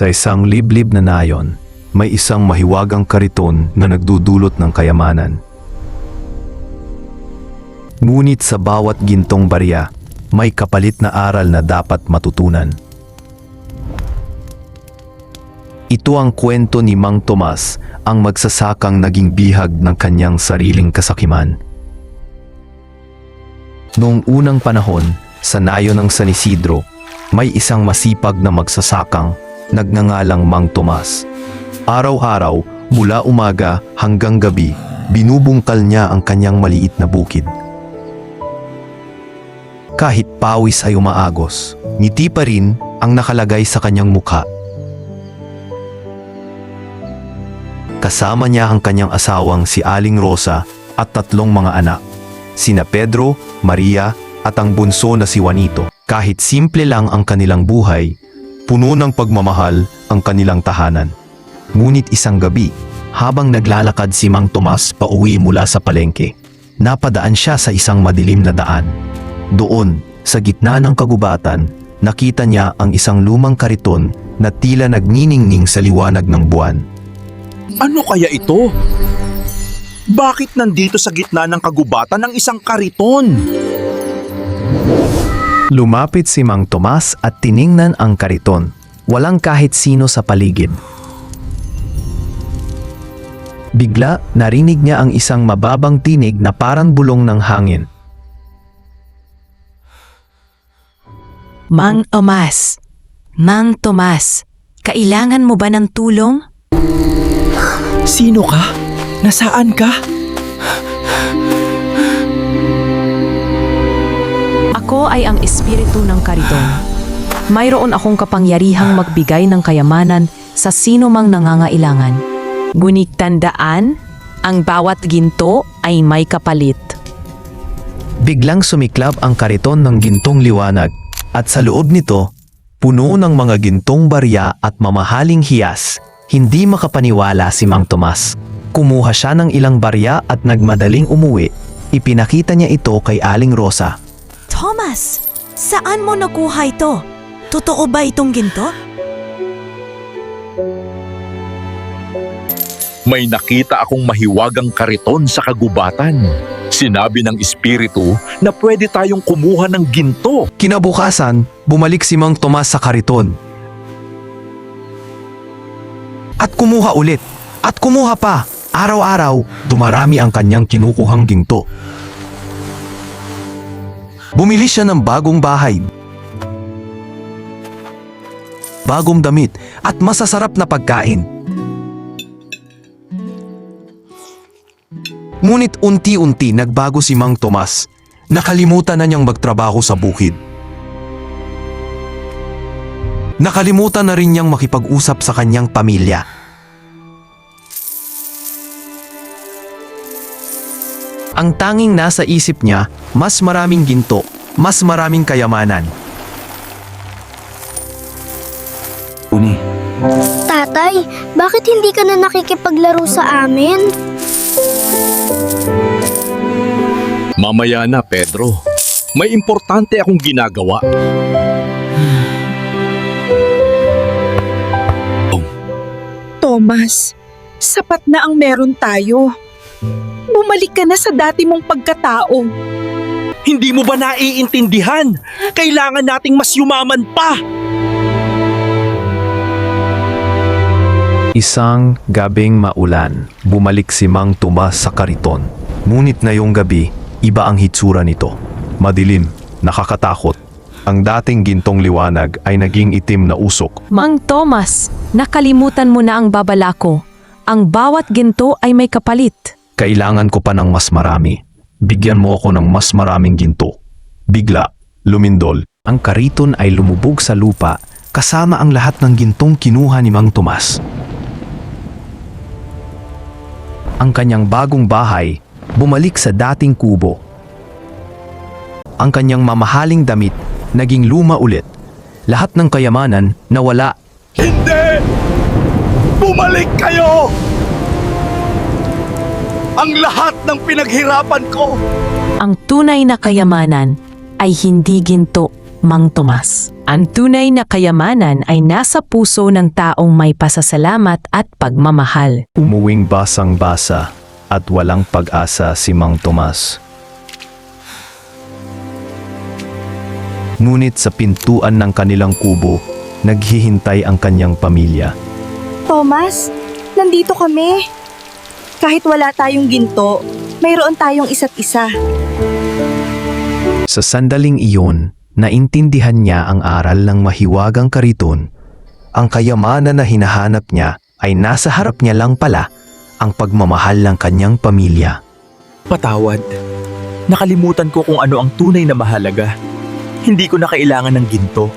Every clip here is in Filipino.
Sa isang liblib na nayon, may isang mahiwagang kariton na nagdudulot ng kayamanan. Ngunit sa bawat gintong barya, may kapalit na aral na dapat matutunan. Ito ang kwento ni Mang Tomas, ang magsasakang naging bihag ng kanyang sariling kasakiman. Noong unang panahon, sa nayo ng San Isidro, may isang masipag na magsasakang nagngangalang Mang Tomas. Araw-araw, mula umaga hanggang gabi, binubungkal niya ang kanyang maliit na bukid. Kahit pawis ay umaagos, ngiti pa rin ang nakalagay sa kanyang mukha. Kasama niya ang kanyang asawang si Aling Rosa at tatlong mga anak, sina Pedro, Maria at ang bunso na si Juanito. Kahit simple lang ang kanilang buhay, puno ng pagmamahal ang kanilang tahanan. Ngunit isang gabi, habang naglalakad si Mang Tomas pauwi mula sa palengke, napadaan siya sa isang madilim na daan. Doon, sa gitna ng kagubatan, nakita niya ang isang lumang kariton na tila nagniningning sa liwanag ng buwan. Ano kaya ito? Bakit nandito sa gitna ng kagubatan ng isang kariton? Lumapit si Mang Tomas at tiningnan ang kariton. Walang kahit sino sa paligid. Bigla, narinig niya ang isang mababang tinig na parang bulong ng hangin. Mang Tomas, Mang Tomas, kailangan mo ba ng tulong? Sino ka? Nasaan ka? Ako ay ang espiritu ng kariton. Mayroon akong kapangyarihang magbigay ng kayamanan sa sino mang nangangailangan. Ngunit tandaan, ang bawat ginto ay may kapalit. Biglang sumiklab ang kariton ng gintong liwanag at sa loob nito, puno ng mga gintong barya at mamahaling hiyas. Hindi makapaniwala si Mang Tomas. Kumuha siya ng ilang barya at nagmadaling umuwi. Ipinakita niya ito kay Aling Rosa. Thomas, saan mo nakuha ito? Totoo ba itong ginto? May nakita akong mahiwagang kariton sa kagubatan. Sinabi ng espiritu na pwede tayong kumuha ng ginto. Kinabukasan, bumalik si Mang Tomas sa kariton. At kumuha ulit. At kumuha pa. Araw-araw, dumarami ang kanyang kinukuhang ginto. Bumili siya ng bagong bahay, bagong damit at masasarap na pagkain. Ngunit unti-unti nagbago si Mang Tomas. Nakalimutan na niyang magtrabaho sa bukid. Nakalimutan na rin niyang makipag-usap sa kanyang pamilya. Ang tanging nasa isip niya, mas maraming ginto, mas maraming kayamanan. Uni, Tatay, bakit hindi ka na nakikipaglaro sa amin? mamaya na Pedro. May importante akong ginagawa. Thomas, sapat na ang meron tayo. Bumalik ka na sa dati mong pagkatao. Hindi mo ba naiintindihan? Kailangan nating mas yumaman pa! Isang gabing maulan, bumalik si Mang Tomas sa kariton. Ngunit ngayong gabi, iba ang hitsura nito. Madilim, nakakatakot. Ang dating gintong liwanag ay naging itim na usok. Mang Tomas, nakalimutan mo na ang babala ko. Ang bawat ginto ay may kapalit. Kailangan ko pa ng mas marami. Bigyan mo ako ng mas maraming ginto. Bigla, lumindol. Ang kariton ay lumubog sa lupa kasama ang lahat ng gintong kinuha ni Mang Tomas. Ang kanyang bagong bahay bumalik sa dating kubo. Ang kanyang mamahaling damit naging luma ulit. Lahat ng kayamanan nawala Hindi! Bumalik kayo! Ang lahat ng pinaghirapan ko! Ang tunay na kayamanan ay hindi ginto, Mang Tomas. Ang tunay na kayamanan ay nasa puso ng taong may pasasalamat at pagmamahal. Umuwing basang-basa at walang pag-asa si Mang Tomas. Ngunit sa pintuan ng kanilang kubo, naghihintay ang kanyang pamilya. Thomas, nandito kami. Kahit wala tayong ginto, mayroon tayong isa't isa. Sa sandaling iyon, naintindihan niya ang aral ng mahiwagang kariton. Ang kayamanan na hinahanap niya ay nasa harap niya lang pala ang pagmamahal ng kanyang pamilya. Patawad. Nakalimutan ko kung ano ang tunay na mahalaga. Hindi ko na kailangan ng ginto.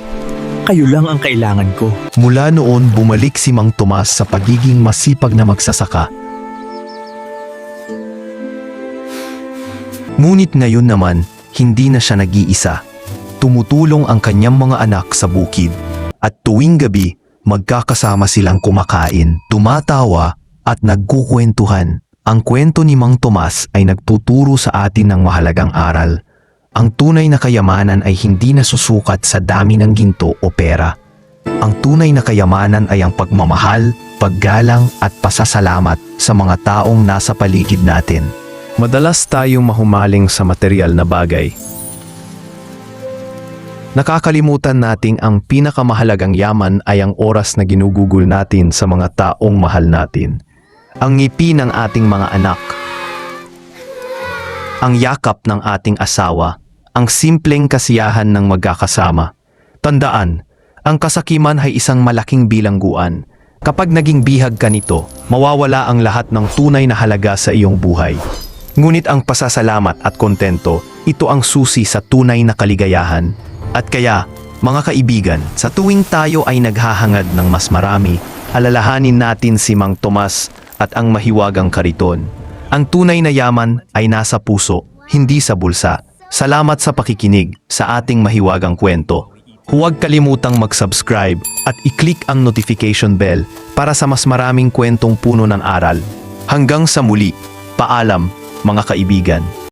Kayo lang ang kailangan ko. Mula noon bumalik si Mang Tomas sa pagiging masipag na magsasaka. Ngunit ngayon naman, hindi na siya nag-iisa. Tumutulong ang kanyang mga anak sa bukid. At tuwing gabi, magkakasama silang kumakain, tumatawa at nagkukwentuhan. Ang kwento ni Mang Tomas ay nagtuturo sa atin ng mahalagang aral. Ang tunay na kayamanan ay hindi nasusukat sa dami ng ginto o pera. Ang tunay na kayamanan ay ang pagmamahal, paggalang at pasasalamat sa mga taong nasa paligid natin. Madalas tayong mahumaling sa material na bagay. Nakakalimutan nating ang pinakamahalagang yaman ay ang oras na ginugugol natin sa mga taong mahal natin. Ang ngiti ng ating mga anak. Ang yakap ng ating asawa. Ang simpleng kasiyahan ng magkakasama. Tandaan, ang kasakiman ay isang malaking bilangguan. Kapag naging bihag ka nito, mawawala ang lahat ng tunay na halaga sa iyong buhay. Ngunit ang pasasalamat at kontento, ito ang susi sa tunay na kaligayahan. At kaya, mga kaibigan, sa tuwing tayo ay naghahangad ng mas marami, alalahanin natin si Mang Tomas at ang mahiwagang kariton. Ang tunay na yaman ay nasa puso, hindi sa bulsa. Salamat sa pakikinig sa ating mahiwagang kwento. Huwag kalimutang mag-subscribe at i-click ang notification bell para sa mas maraming kwentong puno ng aral. Hanggang sa muli, paalam mga kaibigan.